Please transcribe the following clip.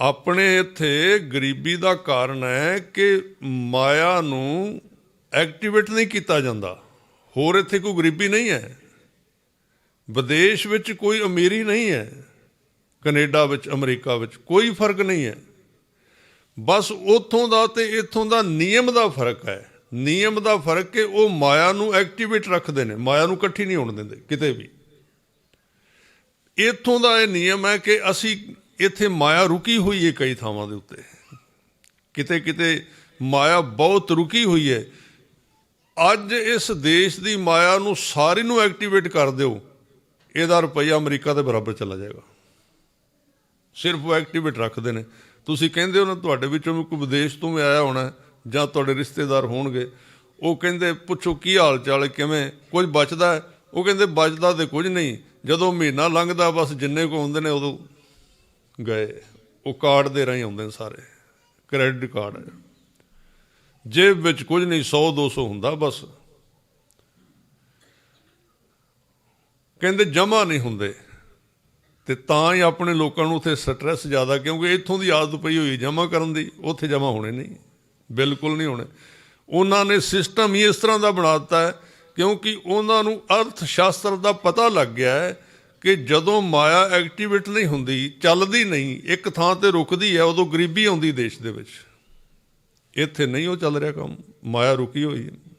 ਆਪਣੇ ਇੱਥੇ ਗਰੀਬੀ ਦਾ ਕਾਰਨ ਹੈ ਕਿ ਮਾਇਆ ਨੂੰ ਐਕਟੀਵੇਟ ਨਹੀਂ ਕੀਤਾ ਜਾਂਦਾ। ਹੋਰ ਇੱਥੇ ਕੋਈ ਗਰੀਬੀ ਨਹੀਂ ਹੈ। ਵਿਦੇਸ਼ ਵਿੱਚ ਕੋਈ ਅਮੀਰੀ ਨਹੀਂ ਹੈ। ਕੈਨੇਡਾ ਵਿੱਚ, ਅਮਰੀਕਾ ਵਿੱਚ ਕੋਈ ਫ਼ਰਕ ਨਹੀਂ ਹੈ। ਬਸ ਉੱਥੋਂ ਦਾ ਤੇ ਇੱਥੋਂ ਦਾ ਨਿਯਮ ਦਾ ਫ਼ਰਕ ਹੈ। ਨਿਯਮ ਦਾ ਫ਼ਰਕ ਕਿ ਉਹ ਮਾਇਆ ਨੂੰ ਐਕਟੀਵੇਟ ਰੱਖਦੇ ਨੇ। ਮਾਇਆ ਨੂੰ ਇਕੱਠੀ ਨਹੀਂ ਹੋਣ ਦਿੰਦੇ, ਕਿਤੇ ਵੀ। ਇੱਥੋਂ ਦਾ ਇਹ ਨਿਯਮ ਹੈ ਕਿ ਅਸੀਂ ਇੱਥੇ ਮਾਇਆ ਰੁਕੀ ਹੋਈ ਹੈ ਕਈ ਥਾਵਾਂ ਦੇ ਉੱਤੇ। ਕਿਤੇ ਕਿਤੇ ਮਾਇਆ ਬਹੁਤ ਰੁਕੀ ਹੋਈ ਹੈ ਅੱਜ ਇਸ ਦੇਸ਼ ਦੀ ਮਾਇਆ ਨੂੰ ਸਾਰੀ ਨੂੰ ਐਕਟੀਵੇਟ ਕਰ ਦਿਓ, ਇਹਦਾ ਰੁਪਈਆ ਅਮਰੀਕਾ ਦੇ ਬਰਾਬਰ ਚਲਾ ਜਾਏਗਾ। ਸਿਰਫ ਉਹ ਐਕਟੀਵੇਟ ਰੱਖਦੇ ਨੇ। ਤੁਸੀਂ ਕਹਿੰਦੇ ਹੋ ਨਾ, ਤੁਹਾਡੇ ਵਿੱਚੋਂ ਵੀ ਕੋਈ ਵਿਦੇਸ਼ ਤੋਂ ਵੀ ਆਇਆ ਹੋਣਾ, ਜਾਂ ਤੁਹਾਡੇ ਰਿਸ਼ਤੇਦਾਰ ਹੋਣਗੇ, ਉਹ ਕਹਿੰਦੇ, ਪੁੱਛੋ ਕੀ ਹਾਲ ਚਾਲ ਕਿਵੇਂ? ਕੁਝ ਬਚਦਾ? ਉਹ ਕਹਿੰਦੇ, ਬਚਦਾ ਤੇ ਕੁਝ ਨਹੀਂ। ਜਦੋਂ ਮਹੀਨਾ ਲੰਘਦਾ, ਬਸ ਜਿੰਨੇ ਕੋ ਹੁੰਦੇ ਨੇ ਉਦੋਂ ਗਏ। ਉਹ ਕਾਰਡ ਦੇ ਰਾਹੀਂ ਆਉਂਦੇ ਨੇ ਸਾਰੇ। ਕ੍ਰੈਡਿਟ ਕਾਰਡ ਜੇਬ ਵਿੱਚ ਕੁਝ ਨਹੀਂ 100 200 ਹੁੰਦਾ ਬਸ। ਕਹਿੰਦੇ ਜਮਾ ਨਹੀਂ ਹੁੰਦੇ। ਤੇ ਤਾਂ ਹੀ ਆਪਣੇ ਲੋਕਾਂ ਨੂੰ ਉੱਥੇ ਸਟ੍ਰੈਸ ਜ਼ਿਆਦਾ, ਕਿਉਂਕਿ ਇੱਥੋਂ ਦੀ ਆਦਤ ਪਈ ਹੋਈ ਜਮਾ ਕਰਨ ਦੀ, ਉੱਥੇ ਜਮਾ ਹੋਣੇ ਨਹੀਂ। ਬਿਲਕੁਲ ਨਹੀਂ ਹੋਣੇ। ਉਹਨਾਂ ਨੇ ਸਿਸਟਮ ਹੀ ਇਸ ਤਰ੍ਹਾਂ ਦਾ ਬਣਾ ਦਿੱਤਾ ਹੈ, ਕਿਉਂਕਿ ਉਹਨਾਂ ਨੂੰ ਅਰਥ ਸ਼ਾਸਤਰ ਦਾ ਪਤਾ ਲੱਗ ਗਿਆ ਹੈ ਕਿ ਜਦੋਂ ਮਾਇਆ ਐਕਟੀਵੇਟ ਨਹੀਂ ਹੁੰਦੀ, ਚੱਲਦੀ ਨਹੀਂ, ਇੱਕ ਥਾਂ ਤੇ ਰੁਕਦੀ ਹੈ, ਉਦੋਂ ਗਰੀਬੀ ਆਉਂਦੀ ਦੇਸ਼ ਦੇ ਵਿੱਚ। ਇੱਥੇ ਨਹੀਂ ਉਹ ਚੱਲ ਰਿਹਾ ਕੰਮ, ਮਾਇਆ ਰੁਕੀ ਹੋਈ ਹੈ।